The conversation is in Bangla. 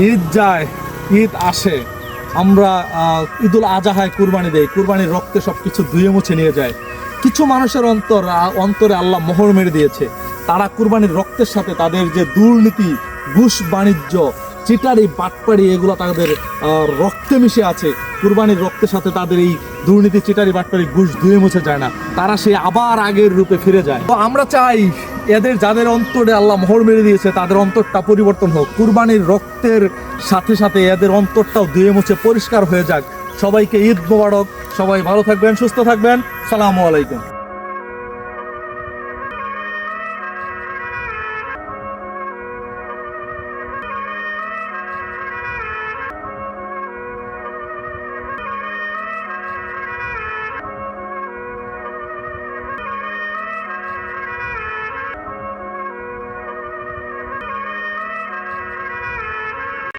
ঈদ যায়, ঈদ আসে, আমরা ঈদুল আজাহায় কুরবানি দেই, কুরবানির রক্তে সব কিছু ধুয়ে মুছে নিয়ে যায়। কিছু মানুষের অন্তর অন্তরে আল্লাহ মোহর মেরে দিয়েছে। তারা কুরবানির রক্তের সাথে তাদের যে দুর্নীতি, ঘুষ বাণিজ্য, চিটারি, বাটপাড়ি, এগুলো তাদের রক্তে মিশে আছে। কুরবানির রক্তের সাথে তাদের এই দুর্নীতি, চিটারি, বাটপাড়ি, ঘুষ ধুয়ে মুছে যায় না। তারা সে আবার আগের রূপে ফিরে যায়। তো আমরা চাই এদের যাদের অন্তরে আল্লাহ মোহর মেরে দিয়েছে, তাদের অন্তরটা পরিবর্তন হোক। কুরবানির রক্তের সাথে সাথে এদের অন্তরটাও ধুয়ে মুছে পরিষ্কার হয়ে যাক। সবাইকে ঈদ মোবারক। সবাই ভালো থাকবেন, সুস্থ থাকবেন। সালামু আলাইকুম।